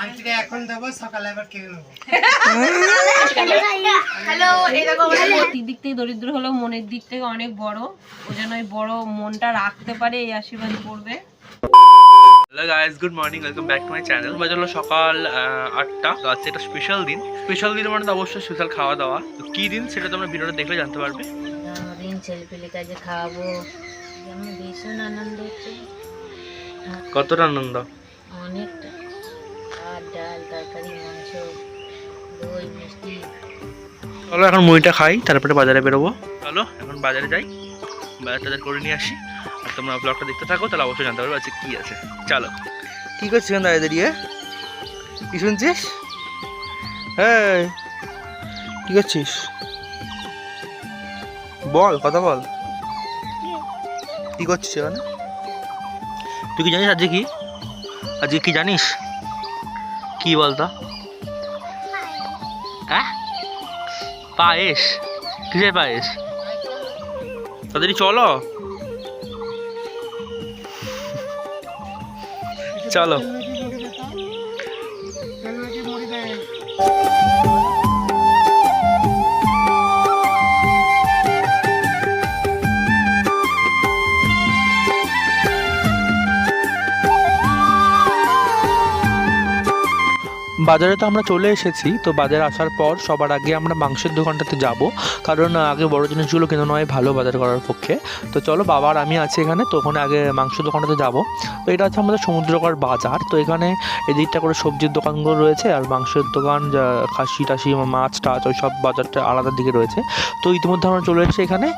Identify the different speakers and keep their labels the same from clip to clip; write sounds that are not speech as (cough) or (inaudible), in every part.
Speaker 1: আন্টিকে এখন দেবো সকালে আবার কিনে নেব।
Speaker 2: দিক দিক থেকে দরিদ্র হলেও মনের দিক থেকে অনেক বড়। ও যেন ওই বড় মনটা রাখতে পারে এই আশীর্বাদ করবে।
Speaker 3: Hello guys good morning welcome back to my channel হলো সকাল আটটা। তো আজকে একটা স্পেশাল দিন। স্পেশাল দিন মানে তো অবশ্যই স্পেশাল খাওয়া দাওয়া। তো কী দিন সেটা তোমরা ভিডিওটা দেখলে জানতে পারবে।
Speaker 4: জন্মদিন ছেলে পেলে কাজে খাওয়াবো ভীষণ আনন্দ হচ্ছে।
Speaker 3: কতটা আনন্দ?
Speaker 4: অনেকটা। ডাল তরকারি মাংস দই মিষ্টি।
Speaker 3: চলো এখন মুড়িটা খাই তারপরে বাজারে বেরোবো। চলো এখন বাজারে যাই। বাজার টাজার করে নিয়ে আসি। আর তোমরা ব্লগটা দেখতে থাকো তাহলে অবশ্যই জানতে পারবে আজকে কী আছে। চলো। কী করছিস এখন দাঁড়িয়ে দাঁড়িয়ে? কি শুনছিস? হ্যাঁ কী করছিস? বল কথা বল। কি করছিস এখানে? তুই কি জানিস আজকে কি? আজকে কি জানিস? কি বলতো? হ্যাঁ? পায়েস। কিসের পায়েস? তাড়াতাড়ি চলো। চলো। বাজারে তো আমরা চলে এসেছি, তো বাজারে আসার পর সবার আগে আমরা মাংসের দোকানটাতে যাব। কারণ আগে বড় জিনিসগুলো কেন নয়, ভালো বাজার করার পক্ষে। তো চলো বাবার আমি আছি এখানে, তো ওখানে আগে মাংস দোকানটাতে যাব। তো এটা হচ্ছে আমাদের সমুদ্রকর বাজার। তো এখানে এদিকটা করে সবজির দোকানগুলো রয়েছে, আর মাংসের দোকান, যা খাসি টাসি মাছ টাছ ওই সব বাজারটা আলাদা দিকে রয়েছে। তো ইতিমধ্যে আমরা চলে এসেছি এখানে।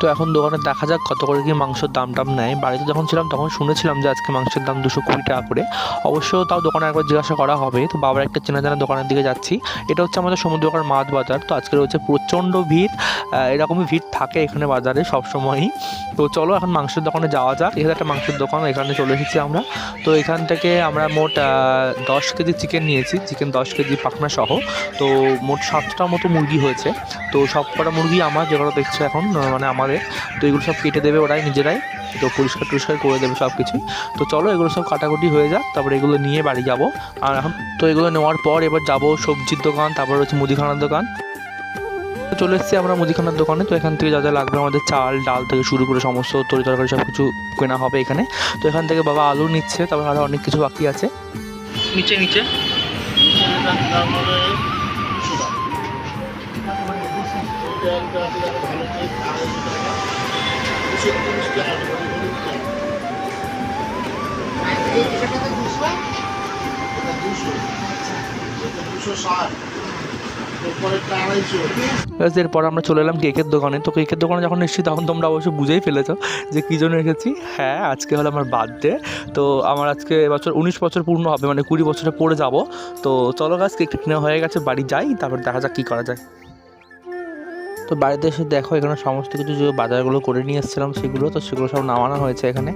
Speaker 3: তো এখন দোকানে দেখা যাক কত করে কি মাংসের দাম টাম নেয়। বাড়িতে যখন ছিলাম তখন শুনেছিলাম যে আজকে মাংসের দাম দুশো কুড়ি টাকা করে। অবশ্য তাও দোকানে একবার জিজ্ঞাসা করা হবে। তো বাবার একটা চেনা জানা দোকানের দিকে যাচ্ছি। এটা হচ্ছে আমাদের সমুদ্রকর মাছ বাজার। তো আজকে রয়েছে প্রচণ্ড ভিড়। এরকমই ভিড় থাকে এখানে বাজারে সবসময়ই। তো চলো এখন মাংসের দোকানে যাওয়া যাক। এখানে একটা মাংসের দোকান, এখানে চলে এসেছি আমরা। তো এখান থেকে আমরা মোট দশ কেজি চিকেন নিয়েছি। চিকেন দশ কেজি পাখনা সহ। তো মোট সাতটা মতো মুরগি হয়েছে। তো সব কটা মুরগি আমার, যেগুলো দেখছ এখন মানে আমাদের। তো এগুলো সব কেটে দেবে ওরাই নিজেরাই। তো পরিষ্কার টরিষ্কার করে দেবে সব কিছুই তো চলো এগুলো সব কাটাকুটি হয়ে যাক, তারপরে এগুলো নিয়ে বাড়ি যাব। আর এখন তো এগুলো নেওয়ার পর এবার যাব সবজির দোকান, তারপর হচ্ছে মুদিখানার দোকান। চলে এসেছি আমরা মুদিখানার দোকানে। তো এখান থেকে যা যা লাগবে আমাদের চাল, ডাল থেকে শুরু করে সমস্ত তরি তরকারি সব কিছু কেনা হবে এখানে। তো এখান থেকে বাবা আলু নিচ্ছে, তারপর আরও অনেক কিছু বাকি আছে। নিচে নিচে। এরপর আমরা চলে এলাম কেকের দোকানে। তো কেকের দোকানে যখন এসেছি, তখন তোমরা অবশ্যই বুঝেই ফেলেছ যে কী জন্য এসেছি। হ্যাঁ আজকে হলো আমার বার্থডে তো আমার আজকে এবছর উনিশ বছর পূর্ণ হবে মানে কুড়ি বছরে পড়ে যাব। তো চলো গাছ কেক নেওয়া হয়ে গেছে, বাড়ি যাই, তারপর দেখা যাক কী করা যায়। তো বাড়িতে এসে দেখো, এখানে সমস্ত কিছু যে বাজারগুলো করে নিয়ে এসেছিলাম সেগুলো, তো সেগুলো সব নামানো হয়েছে এখানে।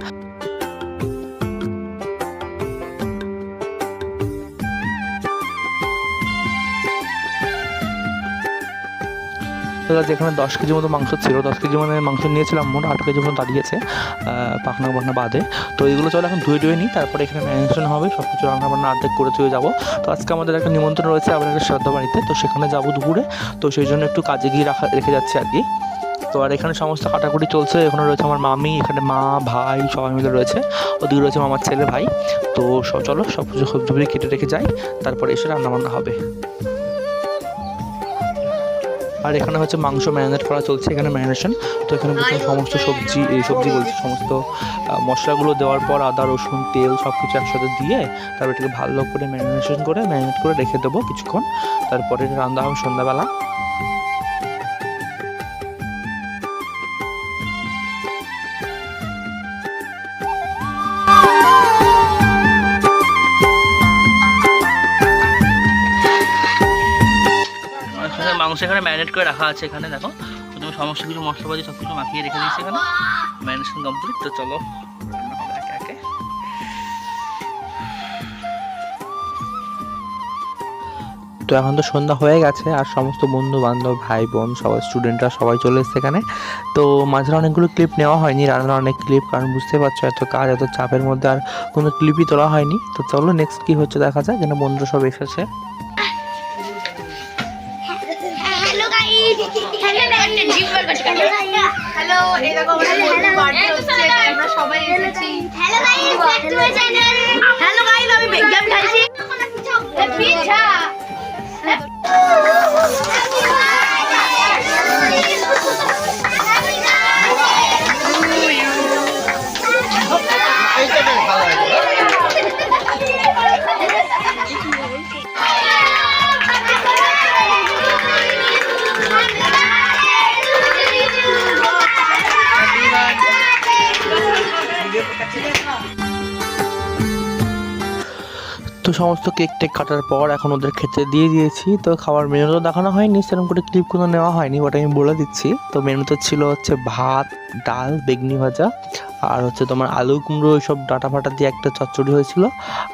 Speaker 3: Guys, এখানে দশ কেজি মতো মাংস ছিল। দশ কেজি মানে মাংস নিয়েছিলাম মোট আট কেজি মতো দাঁড়িয়েছে পাখনা বাখনা বাদে। তো এগুলো চলো এখন ধুয়ে ধুয়ে নিই তারপরে এখানে ম্যারিনেশন হবে সব কিছু রান্না বান্না অর্ধেক করে ধুয়ে যাব। তো আজকে আমাদের একটা নিমন্ত্রণ রয়েছে আবার একটা শ্রদ্ধা বাড়িতে তো সেখানে যাব দুপুরে। তো সেই জন্য একটু কাজে গিয়ে রাখা রেখে যাচ্ছে আর কি। তো আর এখানে সমস্ত কাটাকুটি চলছে এখানে রয়েছে আমার মামি এখানে মা ভাই সবাই মিলে রয়েছে। ওদিকে রয়েছে মামার ছেলে ভাই। তো চলো সব কিছু সবজি কেটে রেখে যাই তারপরে এসে রান্না বান্না হবে। আর এখানে হচ্ছে মাংস ম্যারিনেট করা চলছে, এখানে ম্যারিনেশন। তো এখানে সমস্ত সবজি, এই সবজি বলছি, সমস্ত মশলাগুলো দেওয়ার পর আদা, রসুন, তেল সব কিছু একসাথে দিয়ে তারপর এটাকে ভালো করে ম্যারিনেশন করে ম্যারিনেট করে রেখে দেবো কিছুক্ষণ। তারপরে রান্না হবে সন্ধ্যাবেলা। এখানে ম্যারিনেট করে রাখা আছে এখানে, দেখো। প্রথমে সমস্ত কিছু মশলাপাতি সব কিছু মাখিয়ে রেখে দিয়েছি এখানে। ম্যারিনেশন কমপ্লিট তো চলো। তো এখন তো সন্ধ্যা হয়ে গেছে, আর সমস্ত বন্ধু বান্ধব ভাই বোন সবাই স্টুডেন্টরা সবাই চলে এসছে এখানে। তো মাঝে অনেকগুলো ক্লিপ নেওয়া হয়নি, রান্নার অনেক ক্লিপ কারণ বুঝতে পারছ এত কাজ, এত চাপের মধ্যে আর কোনো ক্লিপই তোলা হয়নি। তো চলো নেক্সট কী হচ্ছে দেখা যায় এখানে বন্ধুরা সব এসেছে।
Speaker 5: গাইস হ্যালো গাইস হ্যালো এই দেখো আমাদের বার্থডে হচ্ছে আমরা সবাই এসেছি hello guys back to my channel hello guys আমি বেগম খাইছি পিঠা
Speaker 3: সমস্ত কেক টেক কাটার পর এখন ওদের খেতে দিয়ে দিয়েছি। তো খাবার মেনু তো দেখানো হয়নি সেরকম করে ক্লিপ কোনো নেওয়া হয়নি ওটা আমি বলে দিচ্ছি। তো মেনুতে ছিল হচ্ছে ভাত ডাল বেগনি ভাজা আর হচ্ছে তোমার আলু কুমড়ো ওইসব ডাটা ফাটা দিয়ে একটা চচ্চড়ি হয়েছিল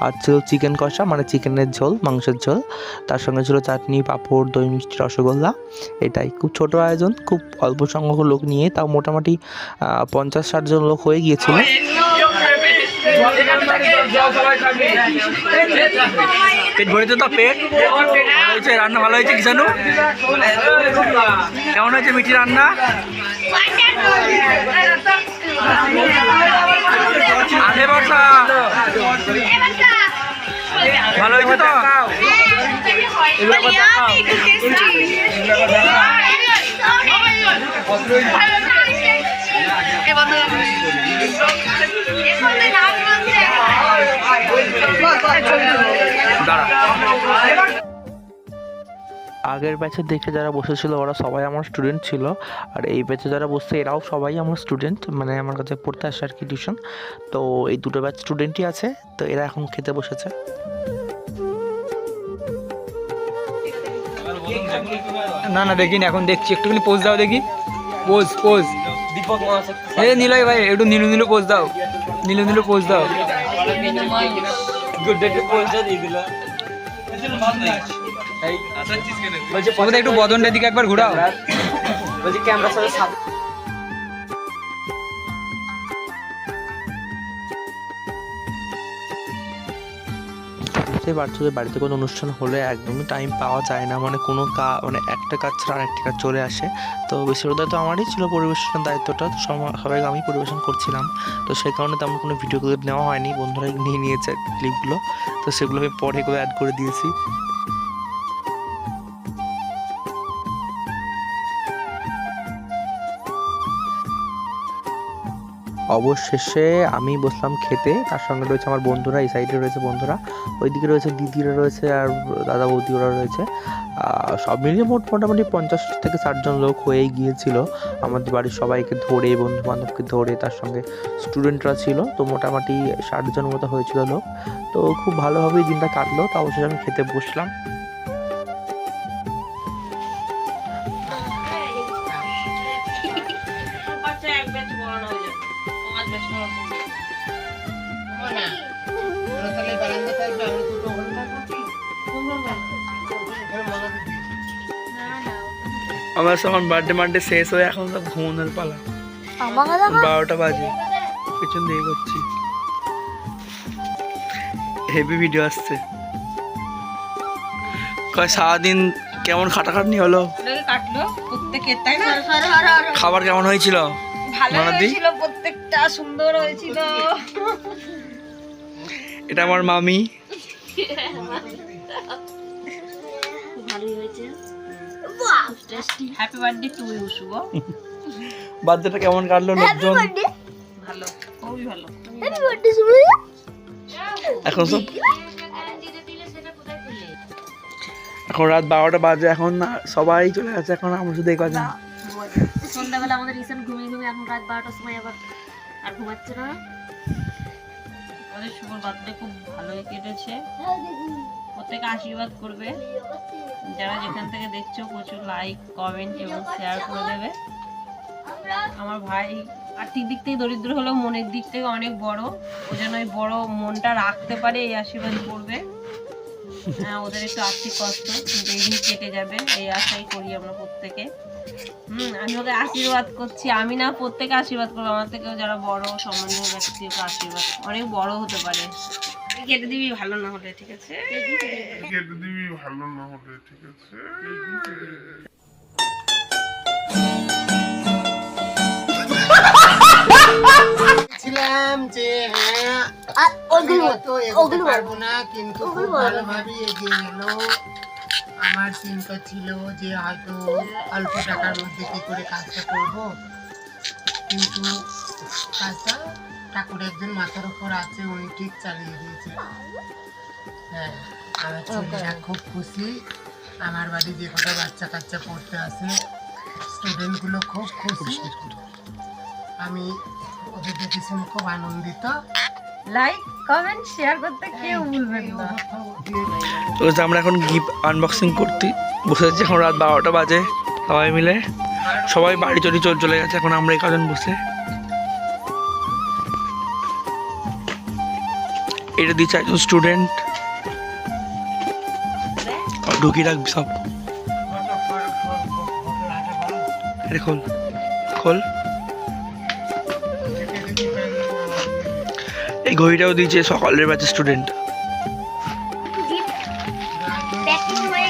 Speaker 3: আর ছিল চিকেন কষা মানে চিকেনের ঝোল মাংসের ঝোল। তার সঙ্গে ছিল চাটনি পাঁপড় দই মিষ্টি রসগোল্লা এটাই। খুব ছোট আয়োজন খুব অল্প সংখ্যক লোক নিয়ে তাও মোটামুটি পঞ্চাশ ষাট জন লোক হয়ে গিয়েছিল।
Speaker 6: পেট ভরেছে তো পেট। ভালো হয়েছে রান্না ভালো হয়েছে কিষানু? কেমন হয়েছে মিঠি রান্না? আগে বর্ষা। ভালো হয়েছে তো? এগুলো
Speaker 3: আগের ব্যাচে দেখে যারা বসেছিল, ওরা সবাই আমার স্টুডেন্ট ছিল। আর এই ব্যাচে যারা বসছে, এরাও সবাই আমার স্টুডেন্ট মানে আমার কাছে পড়তে আসে আর কি টিউশন তো এই দুটো ব্যাচ স্টুডেন্টই আছে, তো এরা এখন খেতে বসেছে।
Speaker 6: না না, দেখিনি, এখন দেখছি। একটুখানি পোজ দাও দেখি। পোজ পোজ এ নিলয় ভাই একটু নীলু নীলু পোজ দাও। নীলু নীলু পোজ দাও। একটু বদনটার দিকে একবার ঘোরাও।
Speaker 3: বুঝতেই পারছ যে বাড়িতে কোনো অনুষ্ঠান হলে একদমই টাইম পাওয়া যায় না। মানে কোনো কা মানে একটা কাজ ছাড়া আরেকটা কাজ চলে আসে। তো বেশিরভাগ তো আমারই ছিল পরিবেশনের দায়িত্বটা, তো সবাই আমি পরিবেশন করছিলাম। তো সেই কারণে তেমন কোনো ভিডিও ক্লিপ নেওয়া হয়নি। বন্ধুরা নিয়ে নিয়েছে ক্লিপগুলো তো সেগুলো আমি পরে করে অ্যাড করে দিয়েছি। অবশেষে আমি বসলাম খেতে, তার সঙ্গে রয়েছে আমার বন্ধুরা, এই সাইডে রয়েছে বন্ধুরা, ওইদিকে রয়েছে দিদিরা রয়েছে আর দাদা বৌদি ওরা রয়েছে সব মিলিয়ে মোট মোটামুটি পঞ্চাশ থেকে ষাটজন লোক হয়েই গিয়েছিল। আমাদের বাড়ির সবাইকে ধরে বন্ধু বান্ধবকে ধরে, তার সঙ্গে স্টুডেন্টরা ছিল, তো মোটামুটি ষাটজন মতো হয়েছিল লোক। তো খুব ভালোভাবেই দিনটা কাটলো, তো অবশেষে আমি খেতে বসলাম।
Speaker 6: আমার সমান বার্থডে মার্থডে শেষ হয়ে এখন সব ঘুমানোর পালা। বারোটা বাজে। পেছন দিয়ে করছি হেভি ভিডিও আসছে। কয় সারাদিন কেমন খাটাখাটনি হলো?
Speaker 2: ওটাকে কাটলো প্রত্যেকের তাই না?
Speaker 6: খাবার কেমন হয়েছিল?
Speaker 2: ভালো হয়েছিল প্রত্যেকটা সুন্দর হয়েছিল।
Speaker 6: এটা আমার মামি।
Speaker 2: হ্যাপি বার্থডে টু ইউ শুভ
Speaker 6: বার্থডেটা কেমন কাটলো লোকজন?
Speaker 2: ভালো খুবই ভালো।
Speaker 6: এখন সব এখন রাত বারোটা বাজে এখন না সবাই চলে গেছে এখন আমরা শুধু এই কাজে
Speaker 4: সন্ধ্যাবেলা আমাদের রিসেন্ট ঘুমিয়ে ঘুমিয়ে এখন রাত বারোটার সময় আবার আর ঘুমাচ্ছে না।
Speaker 2: আমাদের শুভর বার্থডে খুব ভালোই কেটেছে। প্রত্যেকে আশীর্বাদ করবে। যারা যেখান থেকে দেখছ, প্রচুর লাইক কমেন্ট এবং শেয়ার করে দেবে। আমার ভাই আর্থিক দিক থেকে দরিদ্র হলেও মনের দিক থেকে অনেক বড়। ও যেন ওই বড় মনটা রাখতে পারে, এই আশীর্বাদ করবে। হ্যাঁ ওদের একটু আর্থিক কষ্ট, কিন্তু এই দিন কেটে যাবে, এই আশাই করি আমরা প্রত্যেকে। হুম, আমি ওকে আশীর্বাদ করছি। আমি না, প্রত্যেকে আশীর্বাদ করব। আমার থেকেও যারা বড়, সম্মানীয় ব্যক্তি, ওকে আশীর্বাদ অনেক বড় হতে পারে। কেটে দিবি ভালো না হলে ঠিক আছে?
Speaker 1: ছিলাম যে হ্যাঁ আমি অত এগোতে পারব না কিন্তু খুব ভালোভাবে এগিয়ে গেল। আমার চিন্তা ছিল যে হয়তো অল্প টাকার মধ্যে কি করে কাজটা করব কিন্তু কাজটা ঠাকুর একজন মাথার উপর আছে উনি ঠিক চালিয়ে দিয়েছে। হ্যাঁ আমার ছেলেরা খুব খুশি। আমার বাড়ি যে কটা বাচ্চা কাচ্চা পড়তে আসে স্টুডেন্টগুলো খুব খুশি। আমি ওদের দেখে শুনে খুব আনন্দিত।
Speaker 2: লাইক কমেন্ট শেয়ার করতে কেউ ভুলবেন না।
Speaker 6: তো আমরা এখন গিফট আনবক্সিং করতে বসে আছি এখন রাত বারোটা বাজে সবাই মিলে। সবাই বাড়ি চড়ি চলে চলে গেছে এখন আমরা এই কজন বসে। এটা দিচ্ছে একজন স্টুডেন্ট ঢুকি রাখবি সব। এটা খোল। খোল। এই ঘড়িটাও দিয়েছে সকালের ব্যাচে স্টুডেন্ট
Speaker 5: হয়ে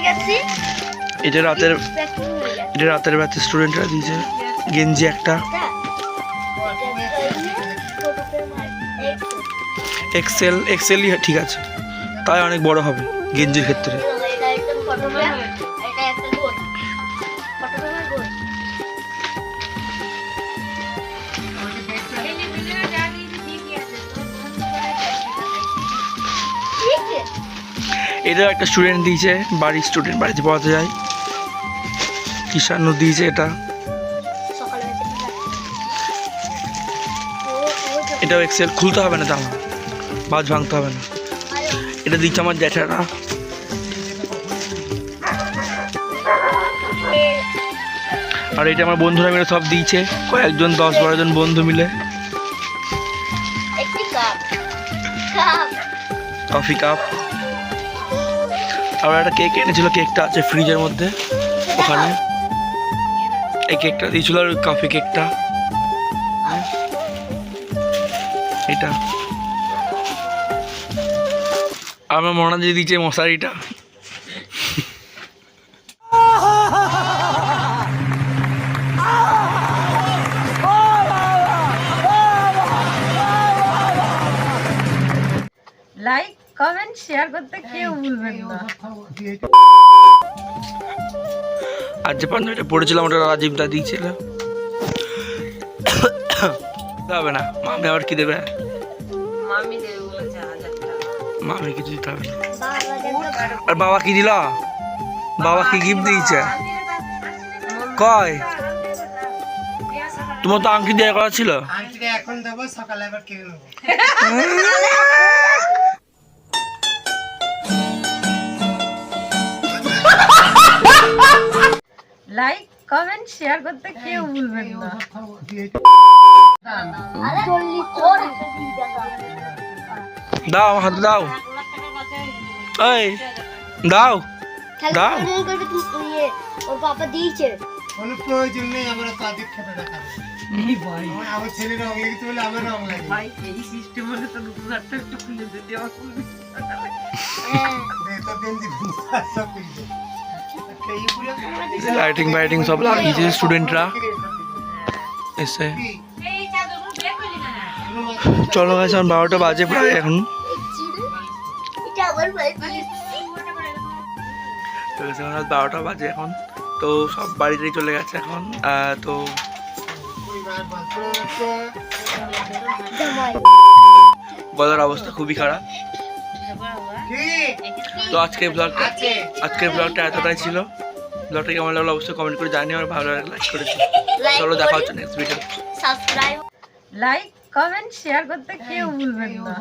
Speaker 6: এটা রাতের
Speaker 5: হয়ে
Speaker 6: এটা রাতের ব্যাচে স্টুডেন্টরা দিয়েছে। গেঞ্জি একটা। এক্সেল এক্সেলই ঠিক আছে। তাই অনেক বড় হবে গেঞ্জির ক্ষেত্রে।
Speaker 5: এটা একটা
Speaker 6: স্টুডেন্ট দিয়েছে, বাড়ির স্টুডেন্ট বাড়িতে পড়াতে যায়। কিষাণু দিয়েছে এটা। এটাও এক্সেল খুলতে হবে না জামা বাজ ভাঙতে হবে না। এটা দিচ্ছে আমার জ্যাঠারা। আর এটা আমার বন্ধুরা মিলে সব দিয়েছে। কয়েকজন দশ বারো জন বন্ধু মিলে। Coffee cup. আর একটা কেক এনেছিল কেকটা আছে ফ্রিজের মধ্যে ওখানে। এই কেকটা দিয়েছিল আর কফি কেকটা। এটা। আর আমার মনে দিয়ে দিয়েছে মশারিটা।
Speaker 2: লাইক কমেন্ট শেয়ার করতে কেউ ভুলবেন না।
Speaker 6: আর যে পাঞ্জাবিটা পড়েছিলাম ওটা রাজীব দা দিয়েছিল (coughs) হবে না। মামি আবার কি দেবে?
Speaker 2: মামি দেবে।
Speaker 6: মামি কিছু দিতে হবে
Speaker 5: বাবা
Speaker 6: আর বাবা কি দিল? বাবা কি গিফট দিয়েছে? কয়? তোমার তো আংটি দেওয়া করা ছিল?
Speaker 1: এখন দেবো সকালে আবার কিনে নেব।
Speaker 2: লাইক কমেন্ট শেয়ার করতে কেউ ভুলবেন না।
Speaker 6: দাও আমার হাতে দাও এই দাও দাও।
Speaker 5: খেলা করবে তুমি ইয়ে ওর বাবা দিয়েছে
Speaker 1: কোনো প্রয়োজন নেই আমরা তাদের খেতে দেখাবো আমার- আমার ছেলে রং লেগেছে বলে আমার রং লাগে
Speaker 2: ভাই এই সিস্টেম হলে তো নতুন একটা একটু খুলে দিতে আমার খুলবি
Speaker 1: তো গেঞ্জি সব কিনছে
Speaker 6: লাইটিং ফাইটিং সব লাগিয়েছে স্টুডেন্টরা এসে চলো গেছে এখন বারোটা বাজে প্রায় এখন।
Speaker 5: ভাই
Speaker 6: তো এখন রাত বারোটা বাজে এখন। তো সব বাড়িতেই চলে গেছে এখন। তো গলার অবস্থা খুবই খারাপ। তো আজকের ব্লগটা আজকের ব্লগটা এতটাই ছিল। ব্লগটা কেমন লাগল অবশ্যই কমেন্ট করে জানিয়ে আমার ভালো লাগলে লাইক করে দিও।
Speaker 5: লাইক
Speaker 6: চলো দেখা হচ্ছে next video
Speaker 5: subscribe
Speaker 2: like comment share করতে কেউ ভুলবেন না।